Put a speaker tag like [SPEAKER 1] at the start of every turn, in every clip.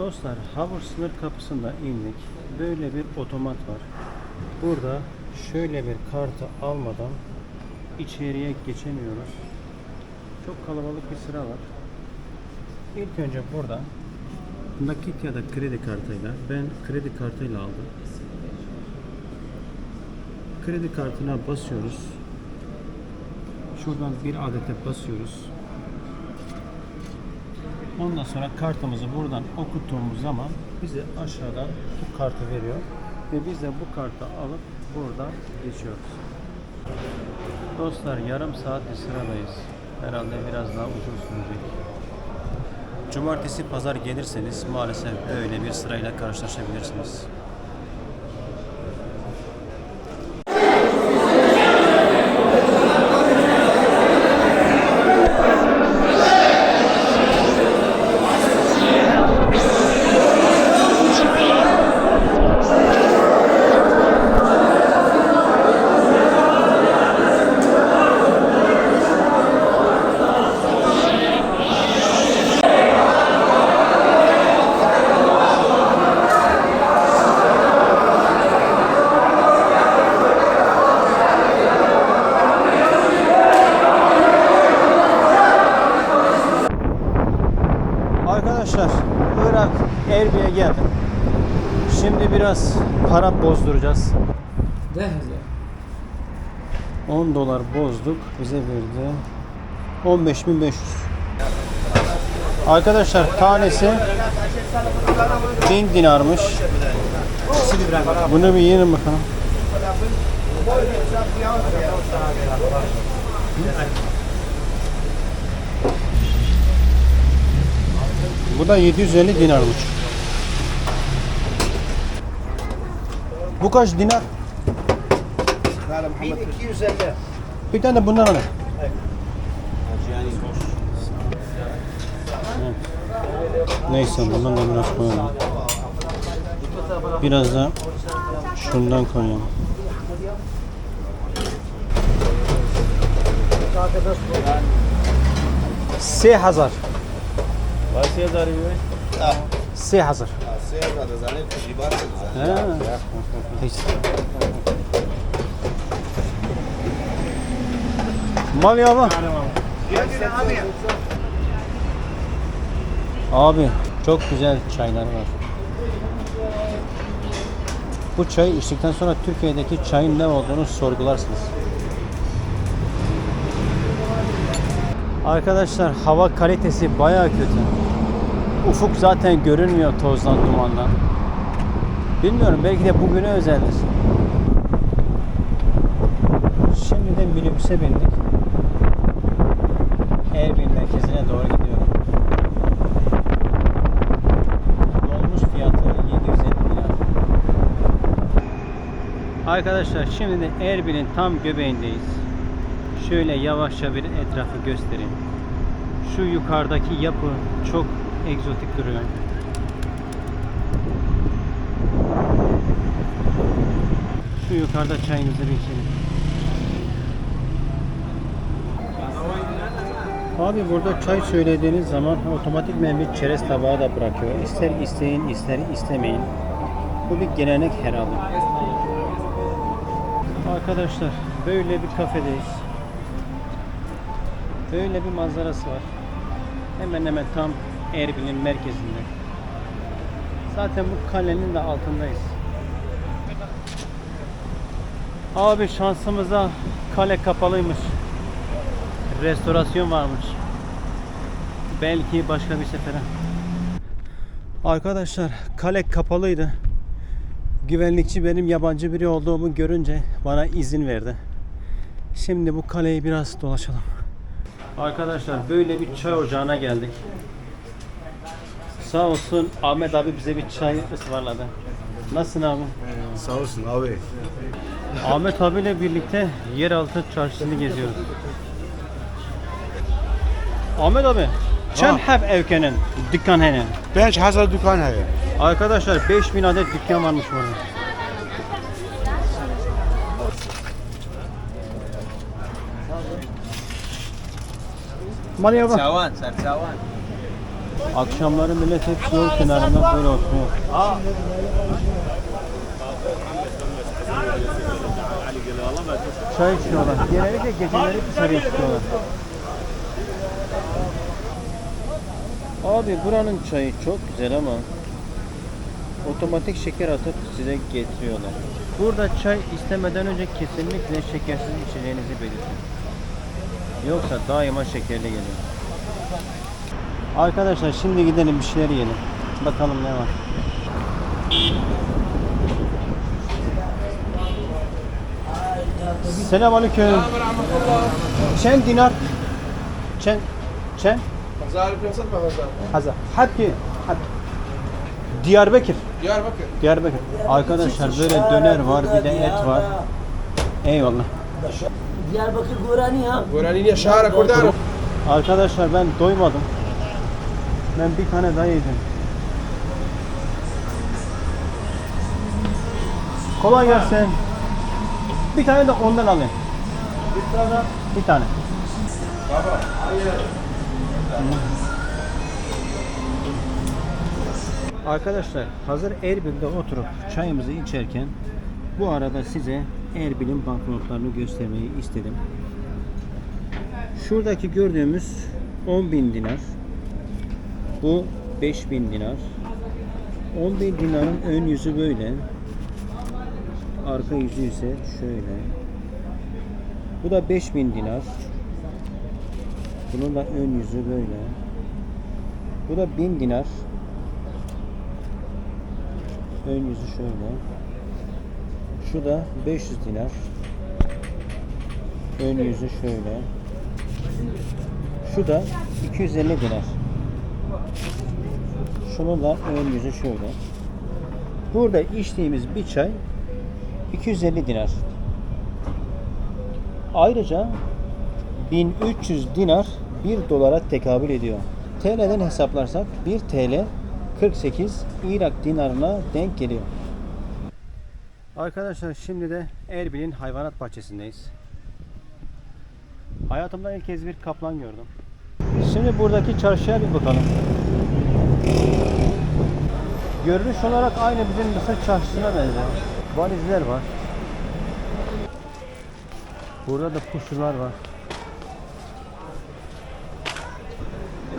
[SPEAKER 1] Dostlar Havur sınır kapısında indik. Böyle bir otomat var. Burada şöyle bir kartı almadan içeriye geçemiyoruz. Çok kalabalık bir sıra var. İlk önce burada nakit ya da kredi kartıyla ben kredi kartıyla aldım. Kredi kartına basıyoruz. Şuradan bir adete basıyoruz. Ondan sonra kartımızı buradan okuttuğumuz zaman bize aşağıdan bu kartı veriyor. Ve biz de bu kartı alıp buradan geçiyoruz. Dostlar yarım saattir sıradayız. Herhalde biraz daha uzun sürecek. Cumartesi pazar gelirseniz maalesef böyle bir sırayla karşılaşabilirsiniz. Arkadaşlar Irak Erbil'e geldim. Şimdi para bozduracağız. 10 dolar bozduk. Bize verdi. 15.500. Arkadaşlar tanesi 1000 dinarmış. Bunu bir yiyelim bakalım. Bu da 750 dinarmış. Bu kaç dinar?
[SPEAKER 2] Bin
[SPEAKER 1] Bir tane de bundan alın. Neyse bundan da biraz koyalım. Biraz da şundan koyalım.
[SPEAKER 2] Se hazır. Se hazır.
[SPEAKER 1] Se hazır. Mal ya bak. Abi çok güzel çaylar var. Bu çayı içtikten sonra Türkiye'deki çayın ne olduğunu sorgularsınız. Arkadaşlar hava kalitesi bayağı kötü. Ufuk zaten görünmüyor tozdan dumandan. Bilmiyorum belki de bugüne özeldir. Şimdi de minibüse bindik. Erbil merkezine doğru gidiyorum. Dolmuş fiyatı 750 lira. Arkadaşlar şimdi de Erbil'in tam göbeğindeyiz. Şöyle yavaşça bir etrafı göstereyim. Şu yukarıdaki yapı çok egzotik duruyor. Şu yukarıda çayımızı bir içelim. Abi burada çay söylediğiniz zaman otomatikmen bir çerez tabağı da bırakıyor. İster isteyin ister istemeyin. Bu bir gelenek herhalde. Arkadaşlar böyle bir kafedeyiz. Böyle bir manzarası var. Hemen hemen tam Erbil'in merkezinde. Zaten bu kalenin de altındayız. Abi şansımıza kale kapalıymış. Restorasyon varmış. Belki başka bir sefere. Arkadaşlar kale kapalıydı. Güvenlikçi benim yabancı biri olduğumu görünce bana izin verdi. Şimdi bu kaleyi biraz dolaşalım. Arkadaşlar böyle bir çay ocağına geldik. Sağ olsun Ahmet abi bize bir çay ısmarladı. Nasılsın abi?
[SPEAKER 2] Sağ olsun abi.
[SPEAKER 1] Ahmet abiyle birlikte yeraltı çarşısını geziyoruz. Ahmet abi, çen hep evkenin dükkan henin.
[SPEAKER 2] Beş hazır dükkan है
[SPEAKER 1] Arkadaşlar 5000 adet dükkan varmış burada. Mali abi.
[SPEAKER 3] Cawan, sar cawan.
[SPEAKER 1] Akşamları millet hep yol kenarında böyle oturuyor. Çay içiyorlar. Genellikle geceleri dışarıya çıkıyorlar. Abi buranın çayı çok güzel ama otomatik şeker atıp size getiriyorlar. Burada çay istemeden önce kesinlikle şekersiz içeceğinizi belirtin. Yoksa daima şekerli geliyor. Arkadaşlar şimdi gidelim bir şeyler yiyelim. Bakalım ne var. Selamünaleyküm. Çen dinar. Çen. Çen. Hazır. Hakkı. Hakkı. Diyarbakır.
[SPEAKER 3] Diyarbakır.
[SPEAKER 1] Diyarbakır. Arkadaşlar böyle döner var bir de et var. Eyvallah.
[SPEAKER 4] Diyarbakır Gorani ha.
[SPEAKER 3] Guranini şahara kurdan.
[SPEAKER 1] Arkadaşlar ben doymadım. Ben bir tane daha yedim. Kolay gelsin. Bir tane de ondan alayım. Bir tane. Bir tane. Arkadaşlar hazır Erbil'de oturup çayımızı içerken bu arada size Erbil'in banknotlarını göstermeyi istedim. Şuradaki gördüğümüz 10.000 dinar. Bu 5000 dinar. 10.000 dinarın ön yüzü böyle. Arka yüzü ise şöyle. Bu da 5000 dinar. Bunun da ön yüzü böyle. Bu da 1000 dinar. Ön yüzü şöyle. Şu da 500 dinar. Ön yüzü şöyle. Şu da 250 dinar. Şunun da ön yüzü şöyle. Burada içtiğimiz bir çay 250 dinar. Ayrıca 1300 dinar 1 dolara tekabül ediyor. TL'den hesaplarsak 1 TL 48 Irak dinarına denk geliyor. Arkadaşlar şimdi de Erbil'in hayvanat bahçesindeyiz. Hayatımda ilk kez bir kaplan gördüm. Şimdi buradaki çarşıya bir bakalım. Görünüş olarak aynı bizim Mısır çarşısına benziyor. Valizler var. Burada da kuşlar var.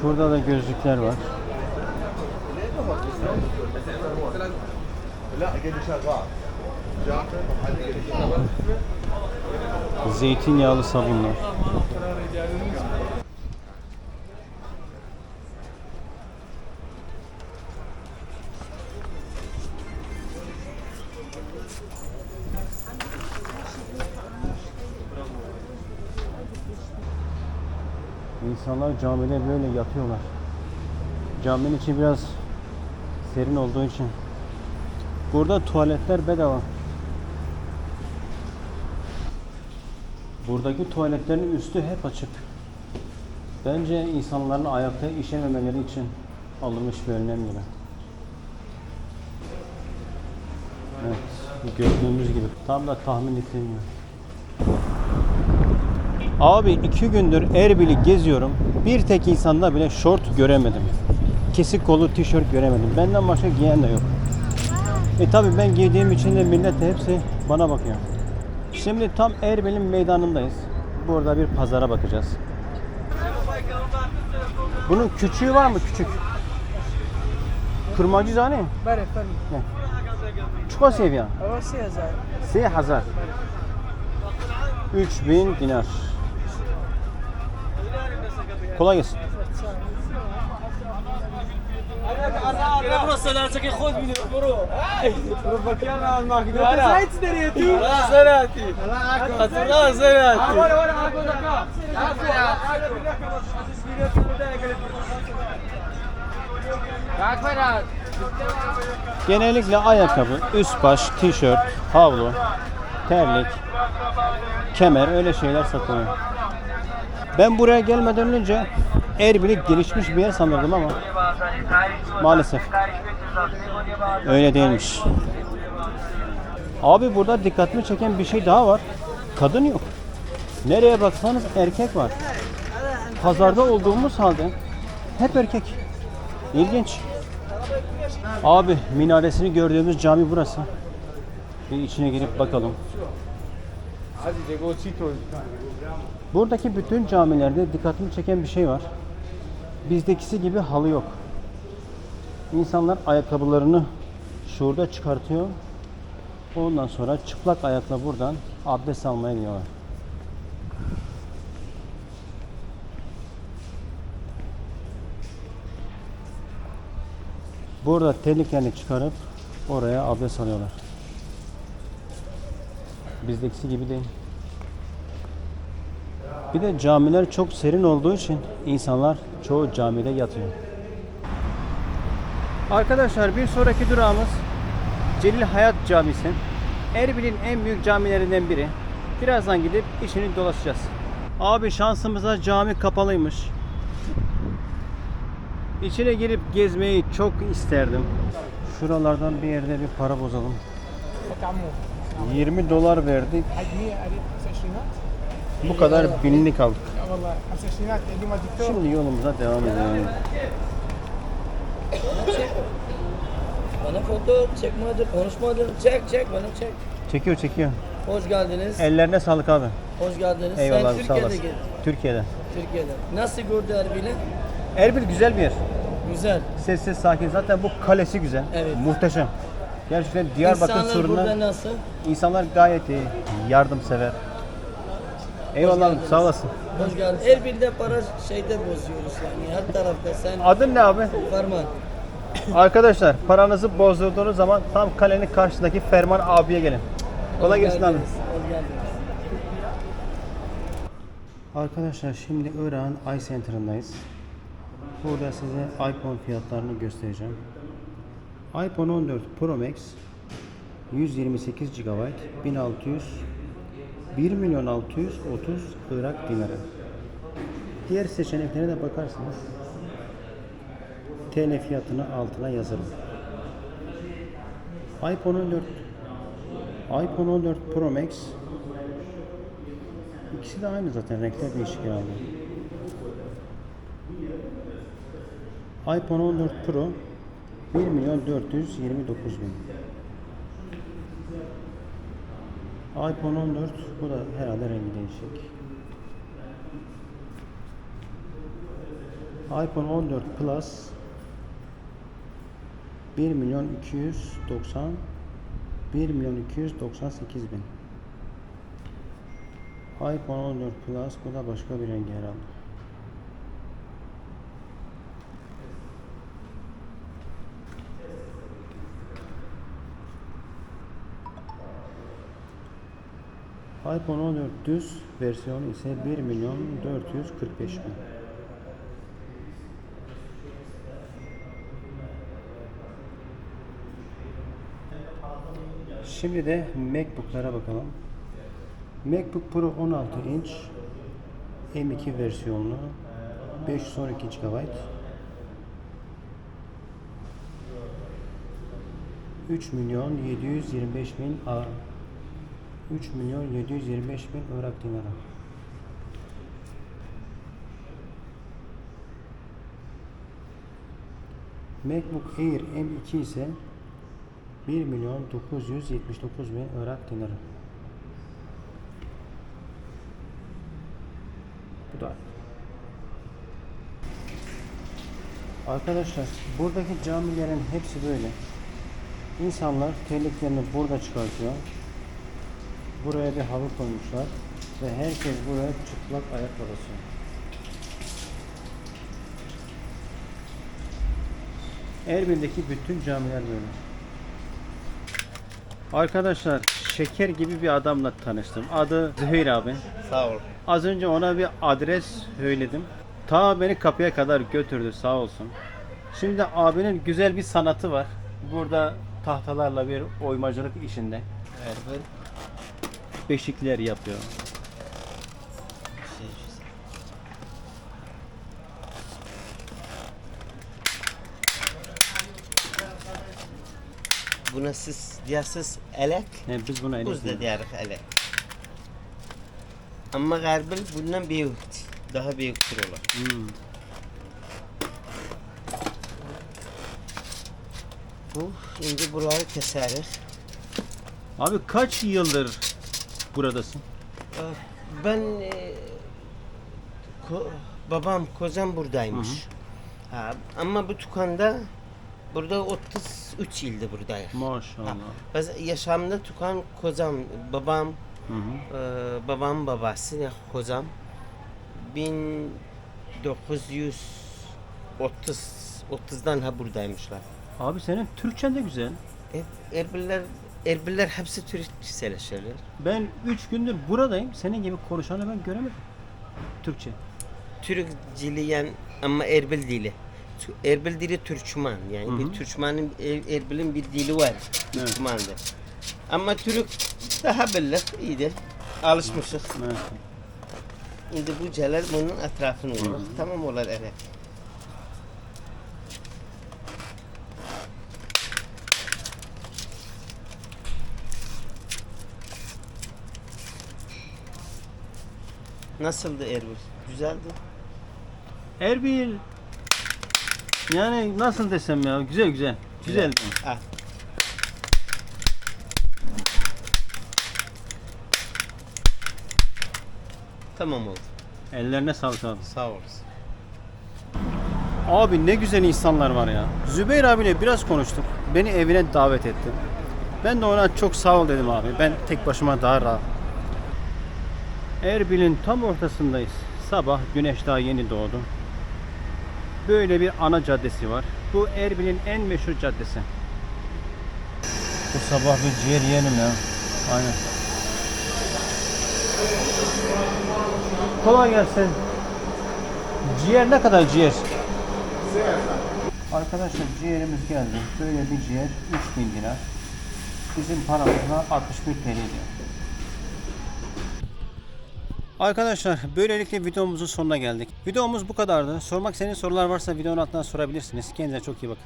[SPEAKER 1] Şurada da gözlükler var. Zeytinyağlı sabunlar. İnsanlar camide böyle yatıyorlar. Caminin içi biraz serin olduğu için. Burada tuvaletler bedava. Buradaki tuvaletlerin üstü hep açık. Bence insanların ayakta işememeleri için alınmış bir önlem gibi. Evet, gördüğümüz gibi. Tam da tahmin gibi. Abi iki gündür Erbil'i geziyorum. Bir tek insanda bile şort göremedim. Kesik kolu tişört göremedim. Benden başka giyen de yok. E tabi ben giydiğim için de millet de hepsi bana bakıyor. Şimdi tam Erbil'in meydanındayız. Burada bir pazara bakacağız. Bunun küçüğü var mı küçük? Kurmacı zane?
[SPEAKER 4] Bere fani.
[SPEAKER 1] Çuko seviyen.
[SPEAKER 4] Hava siyazar.
[SPEAKER 1] Sih hazar. 3000 dinar. Kolay gelsin. Genellikle ayakkabı, üst baş, tişört, havlu, terlik, kemer öyle şeyler satılıyor. Ben buraya gelmeden önce Erbil'i gelişmiş bir yer sanırdım ama maalesef öyle değilmiş. Abi burada dikkatimi çeken bir şey daha var. Kadın yok. Nereye baksanız erkek var. Pazarda olduğumuz halde hep erkek. İlginç. Abi minaresini gördüğümüz cami burası. Bir içine girip bakalım. Buradaki bütün camilerde dikkatimi çeken bir şey var. Bizdekisi gibi halı yok. İnsanlar ayakkabılarını şurada çıkartıyor. Ondan sonra çıplak ayakla buradan abdest almaya gidiyorlar. Burada terliklerini çıkarıp oraya abdest alıyorlar. Bizdekisi gibi değil. Bir de camiler çok serin olduğu için insanlar çoğu camide yatıyor. Arkadaşlar bir sonraki durağımız Celil Hayat Camisi. Erbil'in en büyük camilerinden biri. Birazdan gidip içini dolaşacağız. Abi şansımıza cami kapalıymış. İçine girip gezmeyi çok isterdim. Şuralardan bir yerde bir para bozalım. 20 dolar verdik. Bu kadar binlik aldık. Şimdi yolumuza devam edelim.
[SPEAKER 4] Bana foto çekmadır, konuşmadır. Çek çek bana çek.
[SPEAKER 1] Çekiyor çekiyor.
[SPEAKER 4] Hoş geldiniz.
[SPEAKER 1] Ellerine sağlık abi.
[SPEAKER 4] Hoş geldiniz.
[SPEAKER 1] Eyvallah
[SPEAKER 4] Sen
[SPEAKER 1] abi, sağ
[SPEAKER 4] Türkiye'de
[SPEAKER 1] olasın.
[SPEAKER 4] geldin. Türkiye'den. Nasıl gördü Erbil'i?
[SPEAKER 1] Erbil güzel bir yer.
[SPEAKER 4] Güzel.
[SPEAKER 1] Sessiz, sakin. Zaten bu kalesi güzel.
[SPEAKER 4] Evet.
[SPEAKER 1] Muhteşem. Gerçekten Diyarbakır
[SPEAKER 4] İnsanlar suruna
[SPEAKER 1] burada
[SPEAKER 4] nasıl?
[SPEAKER 1] insanlar gayet iyi. Yardımsever. Eyvallah sağ olasın.
[SPEAKER 4] Hoş geldin. Erbil'de para şeyde bozuyoruz yani. Her tarafta sen
[SPEAKER 1] Adın ne abi?
[SPEAKER 4] Farman.
[SPEAKER 1] Arkadaşlar paranızı bozdurduğunuz zaman tam kalenin karşısındaki Ferman abiye gelin. Kolay gelsin abi.
[SPEAKER 4] geldiniz, Hoş geldiniz.
[SPEAKER 1] Arkadaşlar şimdi Irak'ın Eye Center'ındayız. Burada size iPhone fiyatlarını göstereceğim. iPhone 14 Pro Max 128 GB 1600 1 milyon 630 Irak dinarı. Diğer seçeneklere de bakarsınız. TL fiyatını altına yazarım. iPhone 14 iPhone 14 Pro Max İkisi de aynı zaten renkler değişik herhalde. iPhone 14 Pro 1 milyon 429 bin. iPhone 14 bu da herhalde rengi değişik. iPhone 14 Plus 1 milyon 290 1 milyon 298 bin. iPhone 14 Plus bu da başka bir rengi herhalde. iPhone 14 düz versiyonu ise 1 milyon 445 bin. Şimdi de MacBook'lara bakalım. MacBook Pro 16 inç M2 versiyonlu 512 GB 3 milyon 725 bin A 3 milyon 725 bin Irak dinarı. MacBook Air M2 ise 1 milyon 979 bin Irak dinarı. Bu da. Arkadaşlar buradaki camilerin hepsi böyle. İnsanlar terliklerini burada çıkartıyor. Buraya bir halı koymuşlar ve herkes buraya çıplak ayakla basıyor. Erbil'deki bütün camiler böyle. Arkadaşlar şeker gibi bir adamla tanıştım. Adı Züheyr abi.
[SPEAKER 2] Sağ ol.
[SPEAKER 1] Az önce ona bir adres söyledim. Ta beni kapıya kadar götürdü sağ olsun. Şimdi abinin güzel bir sanatı var. Burada tahtalarla bir oymacılık işinde.
[SPEAKER 2] Erbil.
[SPEAKER 1] Beşikler yapıyor.
[SPEAKER 5] Buna siz diyorsunuz elek,
[SPEAKER 1] Yani biz buna
[SPEAKER 5] biz de diyoruz elek. Ama Garbil bundan büyük, daha büyüktür ola.
[SPEAKER 1] Hmm.
[SPEAKER 5] Bu şimdi buraları keseriz.
[SPEAKER 1] Abi kaç yıldır buradasın?
[SPEAKER 5] Ee, Ben e, ko- babam kozam buradaymış. Ha, ama bu tukanda burada 33 yıldır buradayım.
[SPEAKER 1] Maşallah.
[SPEAKER 5] Biz yaşamda tukan kozam babam
[SPEAKER 1] Hı hı.
[SPEAKER 5] e, babam babası ya kozam 1930 30'dan ha buradaymışlar.
[SPEAKER 1] Abi senin Türkçen de güzel.
[SPEAKER 5] Er, Erbiller Erbiller hepsi Türkçe söyler.
[SPEAKER 1] Ben 3 gündür buradayım. Senin gibi konuşanı ben göremedim. Türkçe.
[SPEAKER 5] Türk dili ama Erbil dili. Erbil dili Türkmen yani
[SPEAKER 1] Hı hı.
[SPEAKER 5] bir Türkmenin Er- Erbil'in bir dili var
[SPEAKER 1] Evet.
[SPEAKER 5] Türkmen'de. Ama Türk daha bildik iyidir. Alışmışız.
[SPEAKER 1] Evet.
[SPEAKER 5] Şimdi bu celer bunun etrafını olur. Tamam olar evet. Nasıldı Erbil? Güzeldi.
[SPEAKER 1] Erbil yani nasıl desem ya güzel güzel. Güzel.
[SPEAKER 5] Ah. Tamam oldu.
[SPEAKER 1] Ellerine sağlık abi.
[SPEAKER 5] Sağ olasın.
[SPEAKER 1] Abi ne güzel insanlar var ya. Zübeyir abiyle biraz konuştuk. Beni evine davet etti. Ben de ona çok sağ ol dedim abi. Ben tek başıma daha rahat. Erbil'in tam ortasındayız. Sabah güneş daha yeni doğdu. Böyle bir ana caddesi var. Bu Erbil'in en meşhur caddesi. Bu sabah bir ciğer yiyelim ya. Aynen. Kolay gelsin. Ciğer ne kadar ciğer? Arkadaşlar ciğerimiz geldi. Böyle bir ciğer 3000 lira. Bizim paramızla 61 TL ediyor. Arkadaşlar böylelikle videomuzun sonuna geldik. Videomuz bu kadardı. Sormak istediğiniz sorular varsa videonun altına sorabilirsiniz. Kendinize çok iyi bakın.